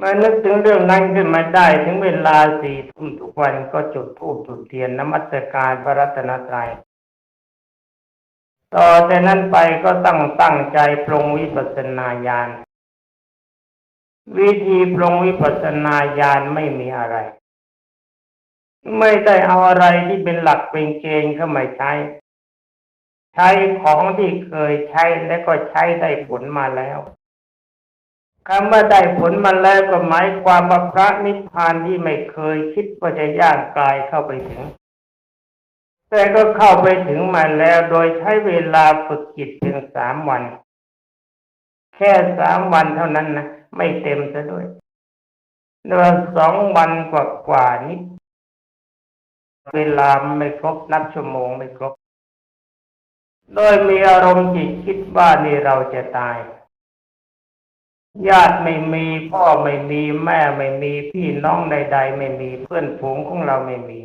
มื่อนึกถึงเรื่องนั้นขึ้นมาได้ ถึงเวลาสี่ทุ่มทุกวันก็จุดธูปจุดเทียนนมัสการพระรัตนตรัยต่อจากนั้นไปก็ตั้งตั้งใจปรงวิปัสสนาญาณวิธีปรงวิปัสสนาญาณไม่มีอะไร ไม่ได้เอาอะไรที่เป็นหลักเป็นเกณฑ์เข้ามาใช้ ใช้ของที่เคยใช้และก็ใช้ได้ผลมาแล้ว คำว่าได้ผลมาแล้วก็หมายความว่าพระนิพพานที่ไม่เคยคิดว่าจะย่างกายเข้าไปถึง แต่ก็เข้าไปถึงมาแล้วโดยใช้เวลาฝึกจิตเพียงสามวัน แค่สามวันเท่านั้นนะไม่เต็มซะด้วยเดือนสองวันกว่ากว่านิด เวลาไม่ครบนับชั่วโมงไม่ครบ โดยมีอารมณ์จิตคิดว่านี่เราจะตาย ญาติไม่มีพ่อไม่มีแม่ไม่มีพี่น้องใด ๆ ไม่มีเพื่อนฝูงของเราไม่มี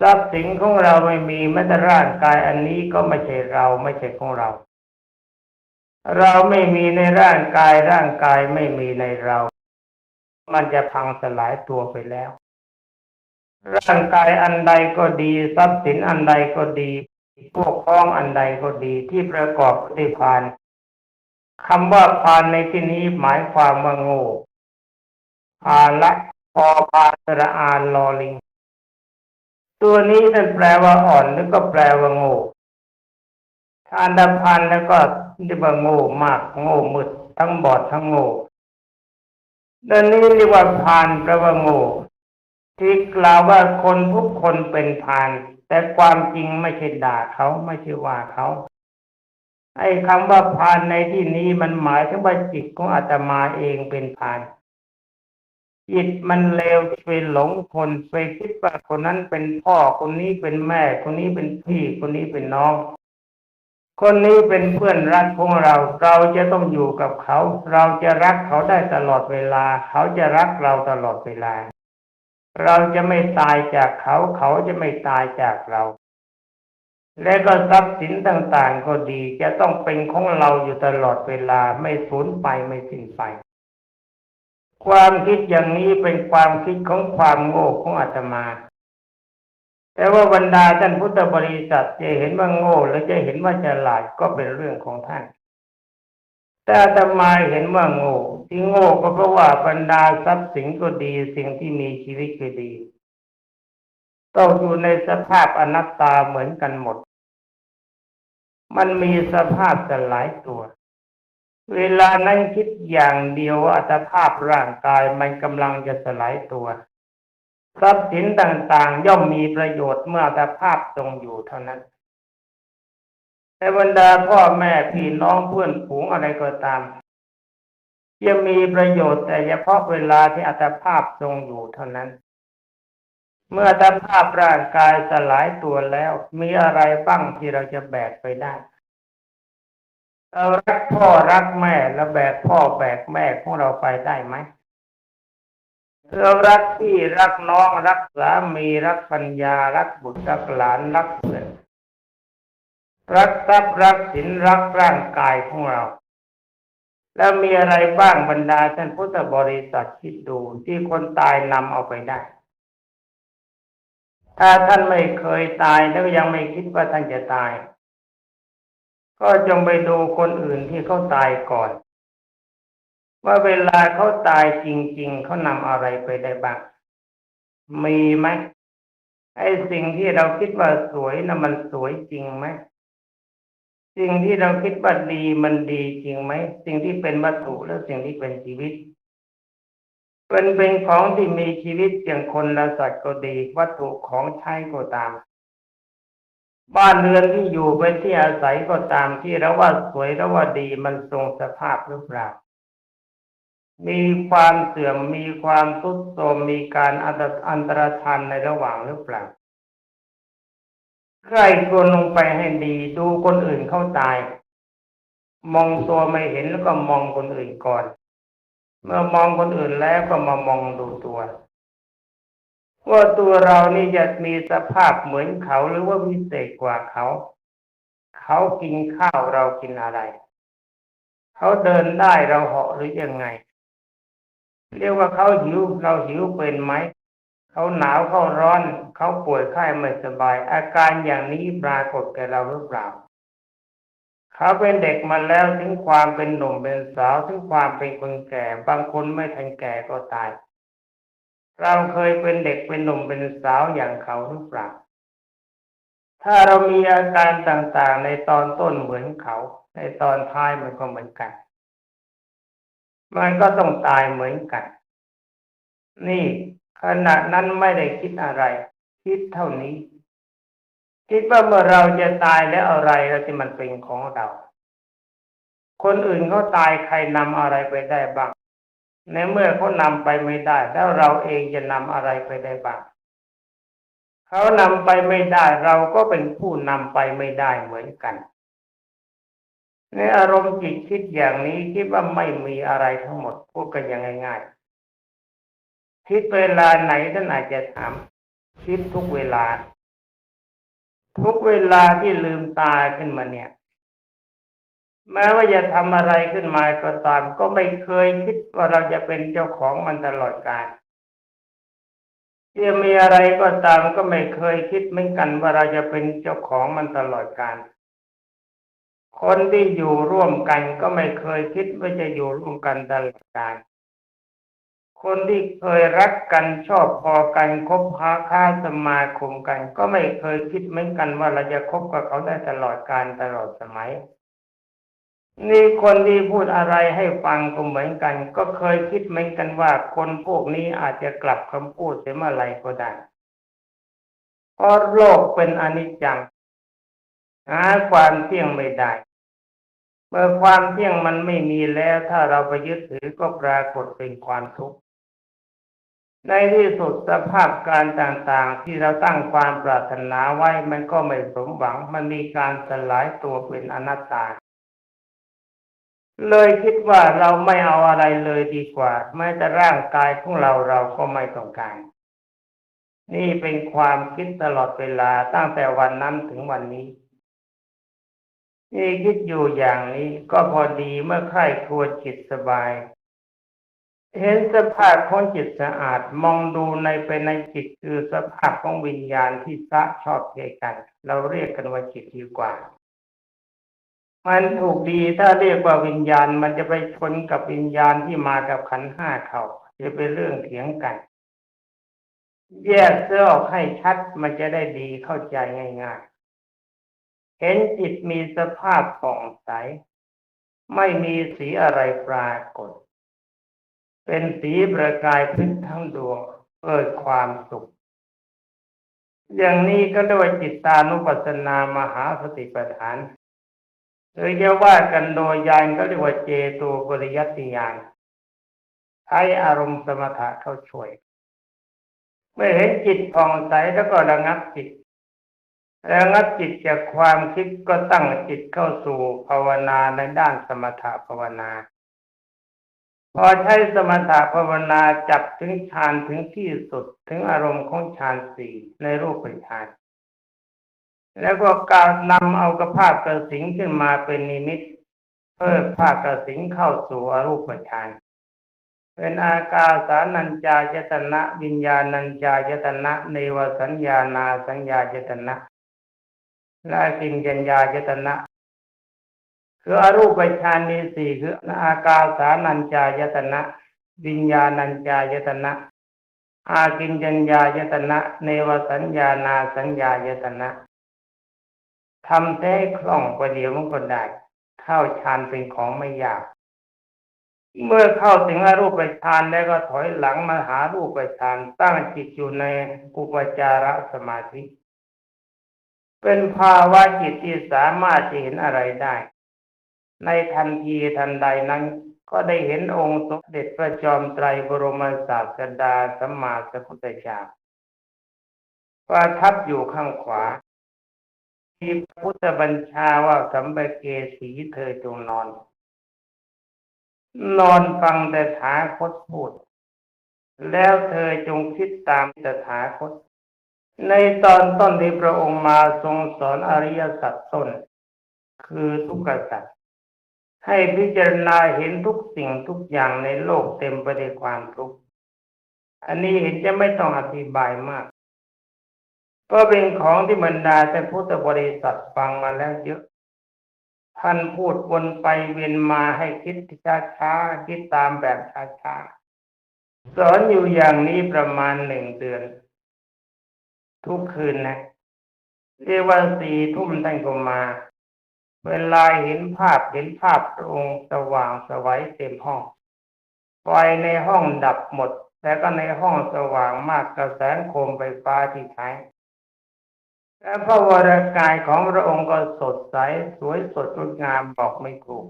ทรัพย์สินของเราไม่มีแม้แต่ร่างกายอันนี้ก็ไม่ใช่เราไม่ใช่ของเรา เราไม่มีในร่างกายร่างกายไม่มีในเรา มันจะพังสลายตัวไปแล้ว ร่างกายอันใดก็ดี ทรัพย์สินอันใดก็ดีพวกพ้องอันใดก็ดีที่ประกอบด้วยพาน คำว่าพานในที่นี้หมายความว่าโง่พาละพอพาสระอานลอลิง ตัวนี้ท่านแปลว่าอ่อนแล้วก็แปลว่าโง่ทานดพันแล้วก็เรียกว่าโง่มากโง่มืดทั้งบอดทั้งโง่ดังนี้เรียกว่าพานแปลว่าโง่ที่กล่าวว่าคนทุกคนเป็นพาน แต่ความจริงไม่ใช่ด่าเขาไม่ใช่ว่าเขา ไอ้คำว่าพานในที่นี้มันหมายถึงว่าจิตของอาตมาเองเป็นพานจิตมันเลวไปหลงคนไปคิดว่าคนนั้นเป็นพ่อคนนี้เป็นแม่ คนนี้เป็นพี่ คนนี้เป็นน้อง คนนี้เป็นเพื่อนรักของเรา เราจะต้องอยู่กับเขา เราจะรักเขาได้ตลอดเวลา เขาจะรักเราตลอดเวลา เราจะไม่ตายจากเขา เขาจะไม่ตายจากเรา และก็ทรัพย์สินต่างๆ ก็ดีจะต้องเป็นของเราอยู่ตลอดเวลาไม่สูญไปไม่สิ้นไป ความคิดอย่างนี้เป็นความคิดของความโง่ของอาตมา แต่ว่าบรรดาท่านพุทธบริษัทจะเห็นว่าโง่หรือจะเห็นว่าฉลาดก็เป็นเรื่องของท่าน แต่อาตมาเห็นว่าโง่ที่โง่ก็เพราะว่าบรรดาทรัพย์สินก็ดีสิ่งที่มีชีวิตก็ดีต้องอยู่ในสภาพอนัตตาเหมือนกันหมด มันมีสภาพสลายตัว เวลานั้นคิดอย่างเดียวว่าอัตภาพร่างกายมันกำลังจะสลายตัวทรัพย์สินต่างๆ ย่อมมีประโยชน์เมื่ออัตภาพทรงอยู่เท่านั้นแต่บรรดาพ่อแม่พี่น้องเพื่อนฝูงอะไรก็ตามจะมีประโยชน์แต่เฉพาะเวลาที่อัตภาพทรงอยู่เท่านั้น เมื่ออัตภาพร่างกายสลายตัวแล้ว มีอะไรบ้างที่เราจะแบกไปได้เรารักพ่อรักแม่แล้วแบกพ่อแบกแม่ของเราไปได้ไหมเรารักพี่รักน้องรักสามีรักปัญญารักบุตรรักหลานรักเพื่อนรักทรัพย์รักสินรักร่างกายของเรา แล้วมีอะไรบ้างบรรดาท่านพุทธบริษัทคิดดูที่คนตายนำเอาไปได้ ถ้าท่านไม่เคยตายแล้วยังไม่คิดว่าท่านจะตาย ก็จงไปดูคนอื่นที่เขาตายก่อน ว่าเวลาเขาตายจริง ๆเขานำอะไรไปได้บ้าง มีไหมไอ้สิ่งที่เราคิดว่าสวยนะมันสวยจริงไหมสิ่งที่เราคิดว่าดีมันดีจริงไหมสิ่งที่เป็นวัตถุและสิ่งที่เป็นชีวิต เป็นเป็นของที่มีชีวิตอย่างคนและสัตว์ก็ดี วัตถุของใช้ก็ตาม บ้านเรือนที่อยู่เป็นที่อาศัยก็ตามที่เราว่าสวยแล้วว่าดีมันทรงสภาพหรือเปล่ามีความเสื่อมมีความทรุดโทรมมีการอันตอันตรธานในระหว่างหรือเปล่าใครควรลงไปให้ดีดูคนอื่นเข้าตาย มองตัวไม่เห็นแล้วก็มองคนอื่นก่อน เมื่อมองคนอื่นแล้วก็มามองดูตัว ว่าตัวเรานี่จะมีสภาพเหมือนเขาหรือว่าวิเศษกว่าเขา เขากินข้าวเรากินอะไร เขาเดินได้เราเหาะหรือยังไง เรียกว่าเขาหิวเราหิวเป็นไหมเขาหนาวเขาร้อน เขาป่วยไข้ไม่สบาย อาการอย่างนี้ปรากฏแก่เราหรือเปล่า เขาเป็นเด็กมาแล้วถึงความเป็นหนุ่มเป็นสาวถึงความเป็นคนแก่ บางคนไม่ทันแก่ก็ตาย เราเคยเป็นเด็กเป็นหนุ่มเป็นสาวอย่างเขาหรือเปล่าถ้าเรามีอาการต่างๆ ในตอนต้นเหมือนเขา ในตอนท้ายมันก็เหมือนกัน มันก็ต้องตายเหมือนกัน นี่ขณะนั้นไม่ได้คิดอะไร คิดเท่านี้ คิดว่าเมื่อเราจะตายแล้วอะไรเราที่มันเป็นของเรา คนอื่นเขาตายใครนำอะไรไปได้บ้าง ในเมื่อเขานำไปไม่ได้ แล้วเราเองจะนำอะไรไปได้บ้างเขานำไปไม่ได้เราก็เป็นผู้นำไปไม่ได้เหมือนกันในอารมณ์จิตคิดอย่างนี้คิดว่าไม่มีอะไรทั้งหมดพูดกันอย่างง่ายๆคิดเวลาไหนท่านอาจจะถามคิดทุกเวลา ทุกเวลาที่ลืมตาขึ้นมาเนี่ย แม้ว่าจะทำอะไรขึ้นมาก็ตาม ก็ไม่เคยคิดว่าเราจะเป็นเจ้าของมันตลอดกาลจะมีอะไรก็ตามก็ไม่เคยคิดเหมือนกันว่าเราจะเป็นเจ้าของมันตลอดกาลคนที่อยู่ร่วมกันก็ไม่เคยคิดว่าจะอยู่ร่วมกันตลอดกาล คนที่เคยรักกันชอบพอกันคบหาค้าสมาคมกัน ก็ไม่เคยคิดเหมือนกันว่าเราจะคบกับเขาได้ตลอดกาลตลอดสมัย นี่คนที่พูดอะไรให้ฟังก็เหมือนกัน ก็เคยคิดเหมือนกันว่าคนพวกนี้อาจจะกลับคำพูดเสียเมื่อไรก็ได้เพราะโลกเป็นอนิจจังหาความเที่ยงไม่ได้เมื่อความเที่ยงมันไม่มีแล้ว ถ้าเราไปยึดถือก็ปรากฏเป็นความทุกข์ ในที่สุดสภาพการต่างๆ ที่เราตั้งความปรารถนาไว้มันก็ไม่สมหวัง มันมีการสลายตัวเป็นอนัตตา เลยคิดว่าเราไม่เอาอะไรเลยดีกว่า แม้แต่ร่างกายของเราเราก็ไม่ต้องการ นี่เป็นความคิดตลอดเวลาตั้งแต่วันนั้นถึงวันนี้นี่คิดอยู่อย่างนี้ก็พอดีเมื่อใครครวญจิตสบาย เห็นสภาพของจิตสะอาดมองดูในเป็นในจิตคือสภาพของวิญญาณที่สะชอบเทกัน เราเรียกกันว่าจิตดีกว่า มันถูกดีถ้าเรียกว่าวิญญาณมันจะไปชนกับวิญญาณที่มากับขันห้าเขาจะเป็นเรื่องเถียงกัน แยกเสื้อออกให้ชัดมันจะได้ดีเข้าใจง่าย ๆ เห็นจิตมีสภาพผ่องใส ไม่มีสีอะไรปรากฏ เป็นสีประกายพลึกทั้งดวงเปิดความสุข อย่างนี้ก็เรียกว่าจิตตานุปัสสนามหาสติปัฏฐานหรือจะว่ากันโดยยานก็เรียกว่าเจโตปริยัติยานใช้อารมณ์สมถะเข้าช่วย เมื่อเห็นจิตผ่องใสแล้วก็ระงับจิตระงับจิตจากความคิดก็ตั้งจิตเข้าสู่ภาวนาในด้านสมถะภาวนา พอใช้สมถะภาวนาจับถึงฌานถึงที่สุดถึงอารมณ์ของฌานสี่ในรูปฌานแล้วก็การนำเอากระภาพกระสิงขึ้นมาเป็นนิมิต เพิ่มภาพกระสิงเข้าสู่อรูปฌานเป็นอากาสานัญจายตนะวิญญาณัญจายตนะเนวสัญญานาสัญญายตนะและกินยัญญายตนะ คืออรูปฌานมีสี่คืออากาสานัญจายตนะ วิญญาณัญจายตนะ อากินยัญญายตนะ เนวสัญญานาสัญญายตนะทำแท้คล่องประเดี๋ยวมันก็ได้เข้าฌานเป็นของไม่ยาก เมื่อเข้าถึงอรูปฌานแล้วก็ถอยหลังมาหารูปฌานตั้งจิตอยู่ในอุปจารสมาธิ เป็นภาวะจิตที่สามารถจะเห็นอะไรได้ ในทันทีทันใดนั้น ก็ได้เห็นองค์สมเด็จพระจอมไตรบรมศาสดาสัมมาสัมพุทธเจ้าประทับอยู่ข้างขวามีพุทธบัญชาว่าสัมเบเกสีเธอจงนอน นอนฟังแต่ถาคตพูด แล้วเธอจงคิดตามแต่ถาคต ในตอนต้นที่พระองค์มาทรงสอนอริยสัจต้น คือทุกขสัจ ให้พิจารณาเห็นทุกสิ่งทุกอย่างในโลกเต็มไปด้วยความทุกข์ อันนี้เห็นจะไม่ต้องอธิบายมาก ก็เป็นของที่บรรดาแต่พุทธบริษัทฟังมาแล้วเยอะ ท่านพูดวนไปเวียนมาให้คิดช้าๆคิดตามแบบช้าๆ สอนอยู่อย่างนี้ประมาณหนึ่งเดือน ทุกคืนนะเรียกว่าสี่ทุ่มท่านก็มา เวลาเห็นภาพเห็นภาพพระองค์สว่างสวัยเต็มห้องไฟในห้องดับหมด แต่ก็ในห้องสว่างมากกระแสงโคมไฟฟ้าที่ใช้และพระวรากายของพระองค์ก็สดใสสวยสดงดงามบอกไม่ถูก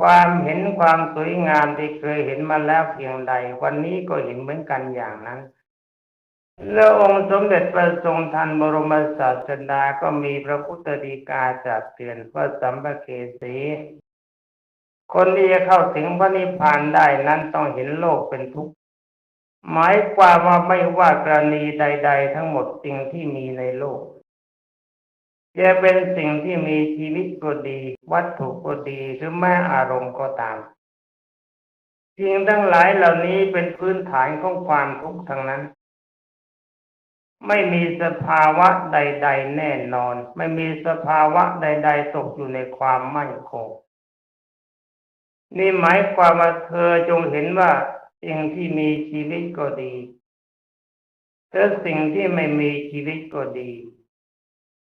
ความเห็นความสวยงามที่เคยเห็นมาแล้วเพียงใด วันนี้ก็เห็นเหมือนกันอย่างนั้น แล้วองค์สมเด็จพระทรงทันบรมศาสดาก็มีพระพุทธดีกาจัดเตือนว่าสัมภเกสีคนที่จะเข้าถึงพระนิพพานได้นั้นต้องเห็นโลกเป็นทุกข์หมายความว่าไม่ว่ากรณีใด ๆ ทั้งหมดสิ่งที่มีในโลกจะเป็นสิ่งที่มีชีวิตก็ดี วัตถุก็ดีหรือแม้อารมณ์ก็ตามสิ่งทั้งหลายเหล่านี้เป็นพื้นฐานของความทุกข์ทั้งนั้น ไม่มีสภาวะใด ๆ แน่นอน ไม่มีสภาวะใด ๆ ตกอยู่ในความมั่นคง นี่หมายความว่าเธอจงเห็นว่าสิ่งที่มีชีวิตก็ดีหรือสิ่งที่ไม่มีชีวิตก็ดี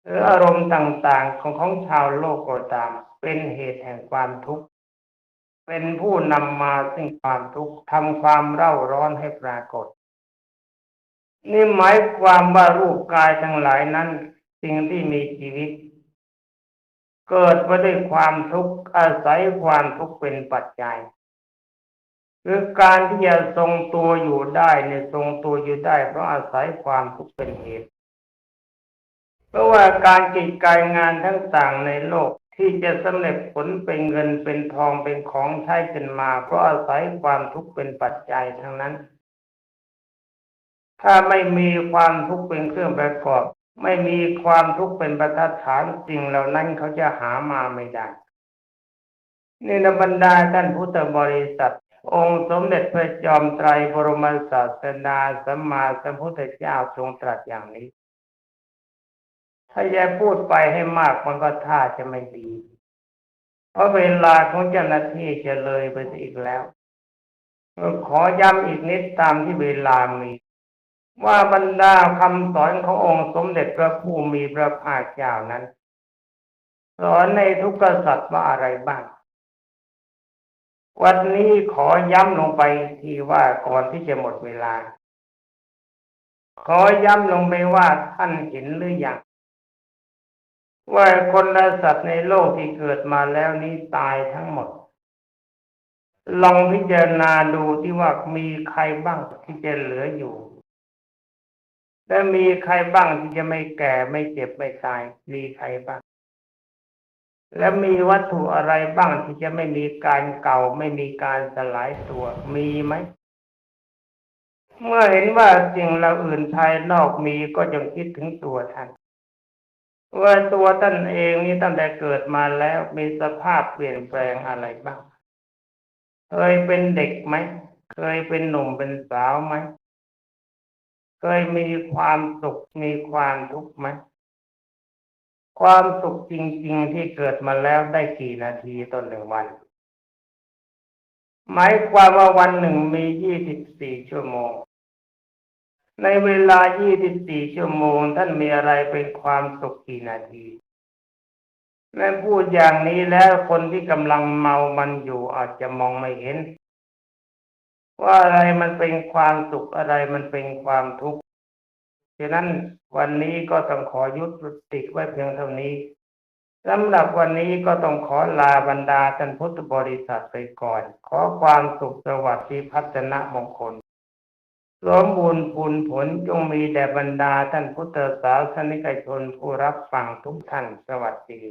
หรืออารมณ์ต่างๆของของชาวโลกก็ตาม เป็นเหตุแห่งความทุกข์ เป็นผู้นำมาซึ่งความทุกข์ทำความเร่าร้อนให้ปรากฏ นี่หมายความว่ารูปกายทั้งหลายนั้น สิ่งที่มีชีวิต เกิดมาด้วยความทุกข์อาศัยความทุกข์เป็นปัจจัยคือการที่จะทรงตัวอยู่ได้เนี่ยทรงตัวอยู่ได้ เพราะอาศัยความทุกข์เป็นเหตุ เพราะว่าการกิจการงานทั้งต่างในโลกที่จะสำเร็จผลเป็นเงินเป็นทองเป็นของใช้กันมา เพราะอาศัยความทุกข์เป็นปัจจัยทั้งนั้น ถ้าไม่มีความทุกข์เป็นเครื่องประกอบ ไม่มีความทุกข์เป็นประทัดฐานสิ่งเหล่านั้นเขาจะหามาไม่ได้นี่นบรรดาท่านพุทธบริษัท องค์สมเด็จพระจอมไตรบรมศาสดาสัมมาสัมพุทธเจ้าทรงตรัสอย่างนี้ ถ้าจะพูดไปให้มากมันก็ท่าจะไม่ดี เพราะเวลาของเจ้าหน้าที่จะเลยไปอีกแล้ว ขอย้ำอีกนิดตามที่เวลามี ว่าบรรดาคำสอนขององค์สมเด็จพระผู้มีพระภาคเจ้านั้น สอนในทุกขสัตว์ว่าอะไรบ้าง วันนี้ขอย้ำลงไปทีว่าก่อนที่จะหมดเวลา ขอย้ำลงไปว่าท่านเห็นหรือยังว่าคนและสัตว์ในโลกที่เกิดมาแล้วนี้ตายทั้งหมด ลองพิจารณาดูที่ว่ามีใครบ้างที่จะเหลืออยู่ และมีใครบ้างที่จะไม่แก่ไม่เจ็บไม่ตาย มีใครบ้าง และมีวัตถุอะไรบ้างที่จะไม่มีการเก่าไม่มีการสลายตัว มีไหม เมื่อเห็นว่าสิ่งเราอื่นภายนอกมีก็จงคิดถึงตัวท่านว่าตัวท่านเองนี้ตั้งแต่เกิดมาแล้วมีสภาพเปลี่ยนแปลงอะไรบ้าง เคยเป็นเด็กไหม เคยเป็นหนุ่มเป็นสาวไหม เคยมีความสุขมีความทุกข์ไหมความสุขจริง ๆ ที่เกิดมาแล้วได้กี่นาทีต่อหนึ่งวัน หมายความว่าวันหนึ่งมียี่สิบสี่ชั่วโมง ในเวลา24ชั่วโมง ท่านมีอะไรเป็นความสุขกี่นาทีแม่พูดอย่างนี้แล้วคนที่กำลังเมามันอยู่อาจจะมองไม่เห็น ว่าอะไรมันเป็นความสุขอะไรมันเป็นความทุกข์ฉะนั้นวันนี้ก็ต้องขอยุติไว้เพียงเท่านี้สำหรับวันนี้ก็ต้องขอลาบรรดาท่านพุทธบริษัทไปก่อน ขอความสุขสวัสดิ์พัฒนมงคลสมบูรณ์ผลผลจงมีแด่บรรดาท่านพุทธศาสนิกชนผู้รับฟังทุกท่านสวัสดี